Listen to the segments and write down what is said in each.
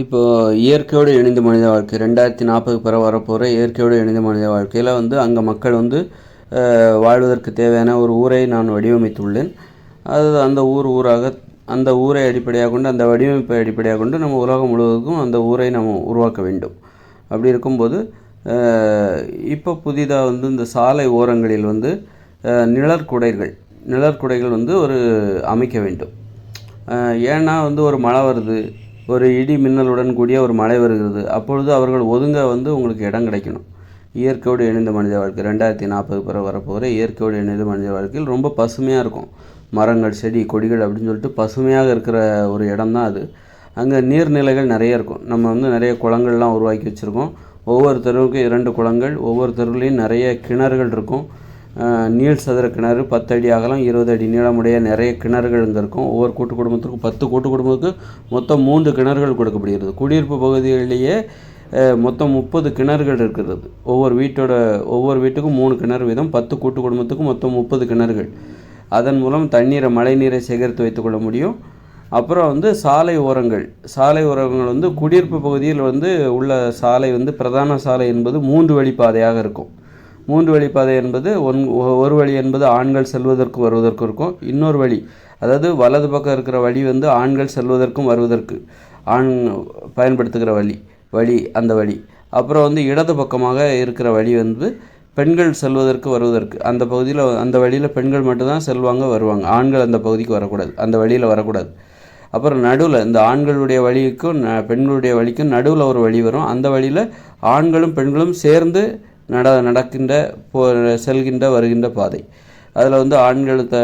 இப்போது இயற்கையோடு இணைந்த மனித வாழ்க்கை ரெண்டாயிரத்தி நாற்பதுக்கு பிற வரப்போகிற இயற்கையோடு இணைந்த மனித வாழ்க்கையில் வந்து அங்கே மக்கள் வந்து வாழ்வதற்கு தேவையான ஒரு ஊரை நான் வடிவமைத்துள்ளேன். அது அந்த ஊர் ஊராக அந்த ஊரை அடிப்படையாக கொண்டு அந்த வடிவமைப்பை அடிப்படையாக கொண்டு நம்ம உலகம் முழுவதுக்கும் அந்த ஊரை நம்ம உருவாக்க வேண்டும். அப்படி இருக்கும்போது இப்போ புதிதாக வந்து இந்த சாலை ஓரங்களில் வந்து நிழற்குடைகள் நிழற்குடைகள் வந்து ஒரு அமைக்க வேண்டும். ஏன்னா வந்து ஒரு மழை வருது ஒரு இடி மின்னலுடன் கூடிய ஒரு மழை வருகிறது. அப்பொழுது அவர்கள் ஒதுங்க வந்து உங்களுக்கு இடம் கிடைக்கணும். இயற்கையோடு இணைந்த மனித வாழ்க்கை ரெண்டாயிரத்தி நாற்பது பிறகு வரப்போகிற இயற்கையோடு இணைந்த மனித வாழ்க்கையில் ரொம்ப பசுமையாக இருக்கும். மரங்கள் செடி கொடிகள் அப்படின்னு சொல்லிட்டு பசுமையாக இருக்கிற ஒரு இடம் தான் அது. அங்கே நீர்நிலைகள் நிறைய இருக்கும். நம்ம வந்து நிறைய குளங்கள்லாம் உருவாக்கி வச்சுருக்கோம். ஒவ்வொரு தெருவுக்கும் இரண்டு குளங்கள் ஒவ்வொரு தெருவுலேயும் நிறைய கிணறுகள் இருக்கும். நீள் சதுர கிணறு பத்து அடி அகலம் இருபது அடி நீளமுடைய நிறைய கிணறுகள் இங்கே இருக்கும் ஒவ்வொரு கூட்டு குடும்பத்திற்கும் பத்து கூட்டு குடும்பத்துக்கு மொத்தம் மூன்று கிணறுகள் கொடுக்கப்படுகிறது. குடியிருப்பு பகுதிகளிலேயே மொத்தம் முப்பது கிணறுகள் இருக்கிறது. ஒவ்வொரு வீட்டோட ஒவ்வொரு வீட்டுக்கும் மூணு கிணறு வீதம் பத்து கூட்டு குடும்பத்துக்கும் மொத்தம் முப்பது கிணறுகள். அதன் மூலம் தண்ணீரை மழை நீரை சேகரித்து வைத்துக்கொள்ள முடியும். அப்புறம் வந்து சாலை ஓரங்கள். சாலை ஓரங்கள் வந்து குடியிருப்பு பகுதியில் வந்து உள்ள சாலை வந்து பிரதான சாலை என்பது மூன்று வழி பாதையாக இருக்கும். மூன்று வழி பாதை என்பது ஒன் ஒரு வழி என்பது ஆண்கள் செல்வதற்கு வருவதற்கு இருக்கும். இன்னொரு வழி அதாவது வலது பக்கம் இருக்கிற வழி வந்து ஆண்கள் செல்வதற்கும் வருவதற்கு ஆண் பயன்படுத்துகிற வழி வழி அந்த வழி. அப்புறம் வந்து இடது பக்கமாக இருக்கிற வழி வந்து பெண்கள் செல்வதற்கு வருவதற்கு. அந்த பகுதியில் அந்த வழியில் பெண்கள் மட்டும்தான் செல்வாங்க வருவாங்க. ஆண்கள் அந்த பகுதிக்கு வரக்கூடாது அந்த வழியில் வரக்கூடாது. அப்புறம் நடுவில் இந்த ஆண்களுடைய வழிக்கும் பெண்களுடைய வழிக்கும் நடுவில் ஒரு வழி வரும். அந்த வழியில் ஆண்களும் பெண்களும் சேர்ந்து நட நடக்கின்ற போ செல்கின்ற வருகின்ற பாதை. அதில் வந்து ஆண்கள் த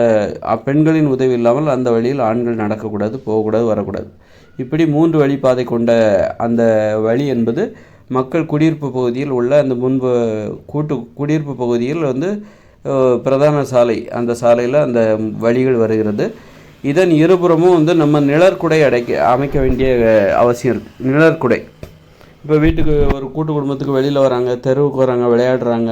பெண்களின் உதவி இல்லாமல் அந்த வழியில் ஆண்கள் நடக்கக்கூடாது போகக்கூடாது வரக்கூடாது. இப்படி மூன்று வழிப்பாதை கொண்ட அந்த வழி என்பது மக்கள் குடியிருப்பு பகுதியில் உள்ள அந்த முன்பு கூட்டு குடியிருப்பு பகுதியில் வந்து பிரதான சாலை அந்த சாலையில் அந்த வழிகள் வருகிறது. இதன் இருபுறமும் வந்து நம்ம நிழற்குடை அடைக்க அமைக்க வேண்டிய அவசியம் இருக்குது நிழற்குடை. இப்போ வீட்டுக்கு ஒரு கூட்டு குடும்பத்துக்கு வெளியில் வராங்க தெருவுக்கு வராங்க விளையாடுறாங்க.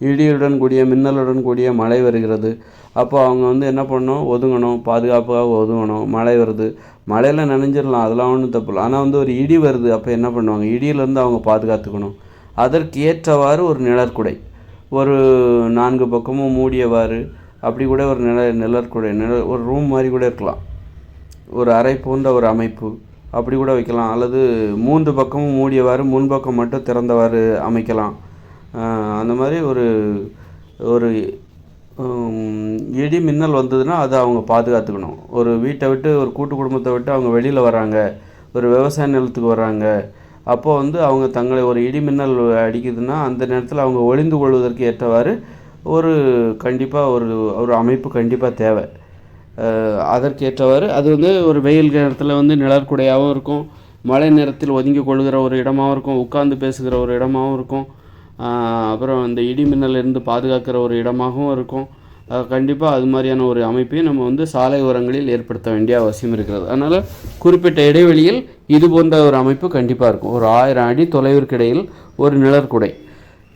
இடியுடன் கூடிய மின்னலுடன் கூடிய மழை வருகிறது. அப்போ அவங்க வந்து என்ன பண்ணணும்? ஒதுங்கணும். பாதுகாப்பாக ஒதுங்கணும். மழை வருது. மழையில் நனைஞ்சிடலாம். அதெல்லாம் ஒன்றும் தப்பு இல்லை. ஆனால் வந்து ஒரு இடி வருது. அப்போ என்ன பண்ணுவாங்க? இடியிலேருந்து அவங்க பாதுகாத்துக்கணும். அதற்கு ஏற்றவாறு ஒரு நிழற்குடை. ஒரு நான்கு பக்கமும் மூடியவாறு அப்படி கூட ஒரு நிழ நிழற்குடை நிழல் ஒரு ரூம் மாதிரி கூட இருக்கலாம். ஒரு அறை போன்ற ஒரு அமைப்பு. அப்படி கூட வைக்கலாம். அல்லது மூன்று பக்கமும் மூடியவாறு முன்பக்கம் மட்டும் திறந்தவாறு அமைக்கலாம். அந்த மாதிரி ஒரு ஒரு இடி மின்னல் வந்ததுன்னா அதை அவங்க பாதுகாத்துக்கணும். ஒரு வீட்டை விட்டு ஒரு கூட்டு குடும்பத்தை விட்டு அவங்க வெளியில் வராங்க ஒரு விவசாய நிலத்துக்கு வர்றாங்க அப்போ வந்து அவங்க தங்களை ஒரு இடி மின்னல் அடிக்குதுன்னா அந்த நேரத்தில் அவங்க ஒளிந்து கொள்வதற்கு ஏற்றவாறு ஒரு கண்டிப்பாக ஒரு ஒரு அமைப்பு கண்டிப்பாக தேவை. அதற்கேற்றவாறு அது வந்து ஒரு வெயில் நேரத்தில் வந்து நிழற்குடையாகவும் இருக்கும். மழை நேரத்தில் ஒதுங்கி கொள்கிற ஒரு இடமாகவும் இருக்கும். உட்கார்ந்து பேசுகிற ஒரு இடமாவும் இருக்கும். அப்புறம் இந்த இடி மின்னலிருந்து பாதுகாக்கிற ஒரு இடமாகவும் இருக்கும். கண்டிப்பாக அது மாதிரியான ஒரு அமைப்பையும் நம்ம வந்து சாலை ஓரங்களில் ஏற்படுத்த வேண்டிய அவசியம் இருக்கிறது. அதனால் குறிப்பிட்ட இடைவெளியில் இது போன்ற ஒரு அமைப்பு கண்டிப்பாக இருக்கும். ஒரு ஆயிரம் அடி தொலைவிற்கு இடையில் ஒரு நிழற்குடை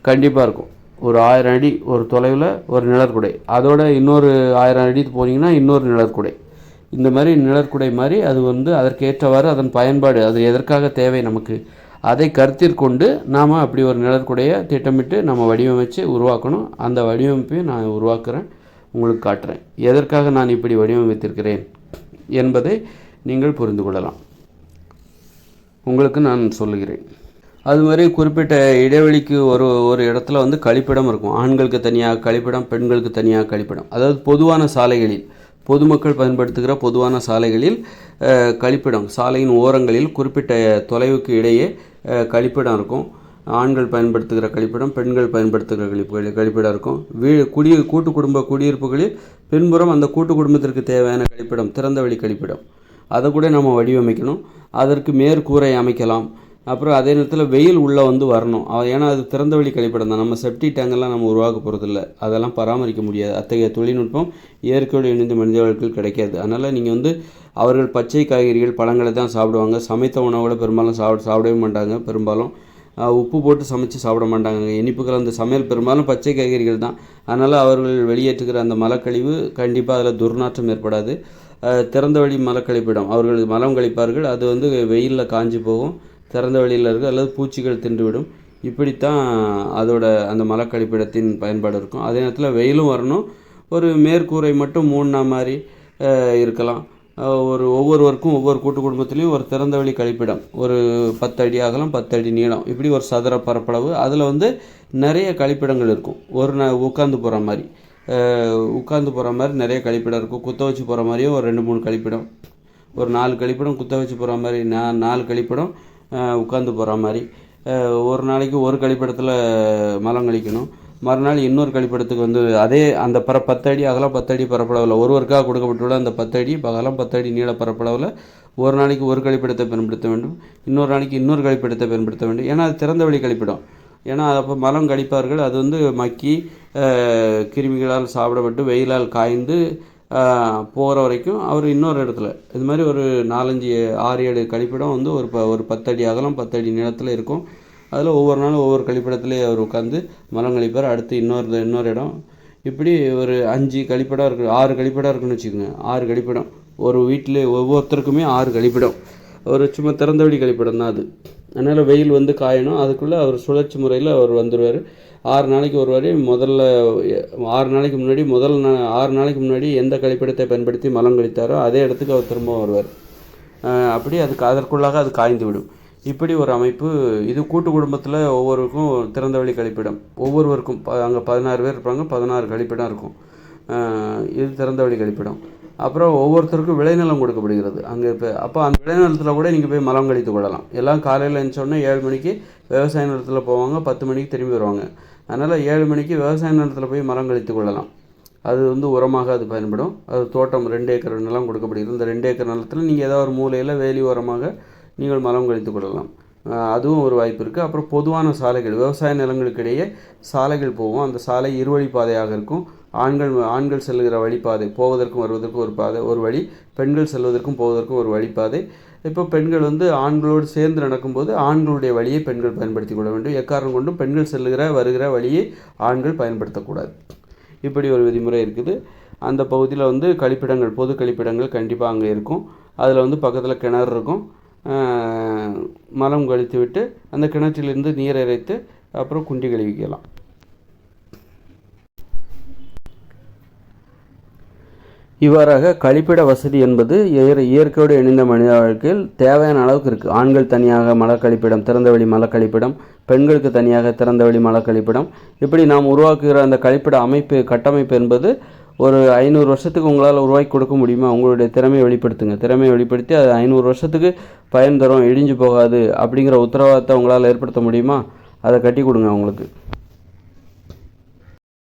கண்டிப்பாக இருக்கும். ஒரு ஆயிரம் அடி ஒரு தொலைவில் ஒரு நிழற்குடை அதோட இன்னொரு ஆயிரம் அடி போனீங்கன்னா இன்னொரு நிழற்குடை இந்த மாதிரி நிழற்குடை மாதிரி அது வந்து அதற்கேற்றவாறு அதன் பயன்பாடு அது எதற்காக தேவை நமக்கு அதை கருத்தில் கொண்டு நாம் அப்படி ஒரு நிழற்குடையை திட்டமிட்டு நம்ம வடிவமைச்சு உருவாக்கணும். அந்த வடிவமைப்பையும் நான் உருவாக்குறேன். உங்களுக்கு காட்டுறேன். எதற்காக நான் இப்படி வடிவமைத்திருக்கிறேன் என்பதை நீங்கள் புரிந்து கொள்ளலாம். உங்களுக்கு நான் சொல்லுகிறேன். அது மாதிரி குறிப்பிட்ட இடைவெளிக்கு ஒரு ஒரு இடத்துல வந்து கழிப்பிடம் இருக்கும். ஆண்களுக்கு தனியாக கழிப்பிடம் பெண்களுக்கு தனியாக கழிப்பிடம். அதாவது பொதுவான சாலைகளில் பொதுமக்கள் பயன்படுத்துகிற பொதுவான சாலைகளில் கழிப்பிடம் சாலையின் ஓரங்களில் குறிப்பிட்ட தொலைவுக்கு இடையே கழிப்பிடம் இருக்கும். ஆண்கள் பயன்படுத்துகிற கழிப்பிடம் பெண்கள் பயன்படுத்துகிற கழிப்பு கழிப்பிடம் இருக்கும். வீ குடி கூட்டு குடும்ப குடியிருப்புகளில் பின்புறம் அந்த கூட்டு குடும்பத்திற்கு தேவையான கழிப்பிடம் திறந்தவெளி கழிப்பிடம். அதை கூட நம்ம வடிவமைக்கணும். அதற்கு மேற்கூரை அமைக்கலாம். அப்புறம் அதே நேரத்தில் வெயில் உள்ளே வந்து வரணும். ஏன்னா அது திறந்தவெளி கழிப்பிடம் தான். நம்ம செப்டி டேங்கெல்லாம் நம்ம உருவாக்க போகிறதில்ல அதெல்லாம் பராமரிக்க முடியாது. அத்தகைய தொழில்நுட்பம் இயற்கையோடு இணைந்த மனித வாழ்க்கையில் கிடைக்காது. அதனால் நீங்கள் வந்து அவர்கள் பச்சை காய்கறிகள் பழங்களை தான் சாப்பிடுவாங்க. சமைத்த உணவுகளை பெரும்பாலும் சாப்பிட சாப்பிடவே மாட்டாங்க. பெரும்பாலும் உப்பு போட்டு சமைச்சு சாப்பிட மாட்டாங்க இனிப்பு கலந்த சமையல் பெரும்பாலும் பச்சை காய்கறிகள் தான். அதனால் அவர்கள் வெளியேற்றுகிற அந்த மலக்கழிவு கண்டிப்பாக அதில் துர்நாற்றம் ஏற்படாது. திறந்த வழி மலக்கழிப்பிடம். அவர்கள் மலம் கழிப்பார்கள். அது வந்து வெயிலில் காஞ்சி போகும். திறந்த வெளியில் இருக்குது அல்லது பூச்சிகள் தின்றுவிடும். இப்படித்தான் அதோட அந்த மலக்கழிப்பிடத்தின் பயன்பாடு இருக்கும். அதே நேரத்தில் வெயிலும் வரணும். ஒரு மேற்கூரை மட்டும் மூணா மாதிரி இருக்கலாம். ஒரு ஒவ்வொருவருக்கும் ஒவ்வொரு கூட்டு குடும்பத்துலேயும் ஒரு திறந்தவெளி கழிப்பிடம். ஒரு பத்து அடி அகலம் பத்து அடி நீளம். இப்படி ஒரு சதுர பரப்பளவு. அதில் வந்து நிறைய கழிப்பிடங்கள் இருக்கும். ஒரு ந உட்காந்து போகிற மாதிரி உட்காந்து போகிற மாதிரி நிறைய கழிப்பிடம் இருக்கும். குத்த வச்சு போகிற மாதிரியும் ஒரு ரெண்டு மூணு கழிப்பிடம். ஒரு நாலு கழிப்பிடம் குத்த வச்சு போகிற மாதிரி நா நாலு கழிப்பிடம். உட்காந்து போகிற மாதிரி. ஒரு நாளைக்கு ஒரு கழிப்பிடத்தில் மலம் கழிக்கணும். மறுநாள் இன்னொரு கழிப்பிடத்துக்கு வந்து அதே அந்த பர பத்தடி அகலம் பத்தடி பரப்பளவில் ஒருவருக்காக கொடுக்கப்பட்டுள்ள அந்த பத்தடி அகலம் பத்தடி நீள பரப்பளவில் ஒரு நாளைக்கு ஒரு கழிப்பிடத்தை பயன்படுத்த வேண்டும். இன்னொரு நாளைக்கு இன்னொரு கழிப்பிடத்தை பயன்படுத்த வேண்டும். ஏன்னா அது திறந்த வழி கழிப்பிடம். ஏன்னா அப்போ மலம் கழிப்பார்கள். அது வந்து மக்கி கிருமிகளால் சாப்பிடப்பட்டு வெயிலால் காய்ந்து போகிற வரைக்கும் அவர் இன்னொரு இடத்துல. இது மாதிரி ஒரு நாலஞ்சு ஆறு ஏழு கழிப்பிடம் வந்து ஒரு ப ஒரு பத்தடி அகலம் பத்தடி நிலத்தில் இருக்கும். அதில் ஒவ்வொரு நாளும் ஒவ்வொரு கழிப்பிடத்துலேயே அவர் உட்காந்து மலம் கழிப்பார். அடுத்து இன்னொரு இன்னொரு இடம். இப்படி ஒரு அஞ்சு கழிப்பிடம் இருக்குது ஆறு கழிப்பிடம் இருக்குன்னு வச்சுக்கோங்க. ஆறு கழிப்பிடம். ஒரு வீட்டிலே ஒவ்வொருத்தருக்குமே ஆறு கழிப்பிடம். ஒரு சும்மா திறந்தவெளி கழிப்பிடம் தான் அது. அதனால் வெயில் வந்து காயணும். அதுக்குள்ளே அவர் சுழற்சி முறையில் அவர் வந்துடுவார் ஆறு நாளைக்கு ஒரு வாரி முதல்ல ஆறு நாளைக்கு முன்னாடி முதல் நா ஆறு நாளைக்கு முன்னாடி எந்த கழிப்பிடத்தை பயன்படுத்தி மலம் கழித்தாரோ அதே இடத்துக்கு அவர் திரும்ப வருவார். அப்படி அதுக்கு அதற்குள்ளாக அது காய்ந்து விடும். இப்படி ஒரு அமைப்பு இது கூட்டு குடும்பத்தில் ஒவ்வொருவருக்கும் திறந்தவெளி கழிப்பிடம். ஒவ்வொருவருக்கும் ப அங்கே பதினாறு பேர் இருப்பாங்க. பதினாறு கழிப்பிடம் இருக்கும். இது திறந்தவெளி கழிப்பிடம். அப்புறம் ஒவ்வொருத்தருக்கும் விளைநிலம் கொடுக்கப்படுகிறது. அங்கே இப்போ அப்போ அந்த விளைநிலத்தில் கூட நீங்கள் போய் மலம் கழித்து கொள்ளலாம். எல்லாம் காலையில் எழுந்தோடனே ஏழு மணிக்கு விவசாய நிலத்தில் போவாங்க பத்து மணிக்கு திரும்பி வருவாங்க. அதனால் ஏழு மணிக்கு விவசாய நிலத்தில் போய் மரம் கழித்து கொள்ளலாம். அது வந்து உரமாக அது பயன்படும். அது தோட்டம் ரெண்டு ஏக்கர் நிலம் கொடுக்கப்படுகிறது. இந்த ரெண்டு ஏக்கர் நிலத்தில் நீங்கள் ஏதாவது ஒரு மூலையில் வேலி உரமாக நீங்கள் மரம் கழித்து கொள்ளலாம். அதுவும் ஒரு வாய்ப்பு இருக்குது அப்புறம் பொதுவான சாலைகள் விவசாய நிலங்களுக்கிடையே சாலைகள் போகும். அந்த சாலை இருவழி பாதையாக இருக்கும். ஆண்கள் ஆண்கள் செல்லுகிற வழிபாதை போவதற்கும் வருவதற்கும் ஒரு பாதை ஒரு வழி. பெண்கள் செல்வதற்கும் போவதற்கும் ஒரு வழிபாதை இப்போ பெண்கள் வந்து ஆண்களோடு சேர்ந்து நடக்கும்போது ஆண்களுடைய வழியை பெண்கள் பயன்படுத்தி கொள்ள வேண்டும். எக்காரணம் கொண்டும் பெண்கள் செல்லுகிற வருகிற வழியை ஆண்கள் பயன்படுத்தக்கூடாது. இப்படி ஒரு விதிமுறை இருக்குது. அந்த பகுதியில் வந்து கழிப்பிடங்கள் பொது கழிப்பிடங்கள் கண்டிப்பாக அங்கே இருக்கும். அதில் வந்து பக்கத்தில் கிணறு இருக்கும். மலம் கழித்து விட்டு அந்த கிணற்றிலிருந்து நீரை இறைத்து அப்புறம் குண்டி கழுவிக்கலாம். இவ்வாறாக கழிப்பிட வசதி என்பது இயற்கையோடு இணைந்த மனித வாழ்க்கையில் தேவையான அளவுக்கு இருக்குது ஆண்கள் தனியாக மலக்கழிப்பிடம் திறந்தவெளி மலக்கழிப்பிடம் பெண்களுக்கு தனியாக திறந்தவெளி மலக்கழிப்பிடம் இப்படி நாம் உருவாக்குகிற அந்த கழிப்பிட அமைப்பு கட்டமைப்பு என்பது ஒரு ஐநூறு வருஷத்துக்கு உங்களால் உருவாக்கி கொடுக்க முடியுமா? உங்களுடைய திறமையை வெளிப்படுத்துங்க. திறமையை வெளிப்படுத்தி அது ஐநூறு வருஷத்துக்கு பயன் தரும் இடிஞ்சு போகாது அப்படிங்கிற உத்தரவாதத்தை உங்களால் ஏற்படுத்த முடியுமா? அதை கட்டி கொடுங்க அவங்களுக்கு.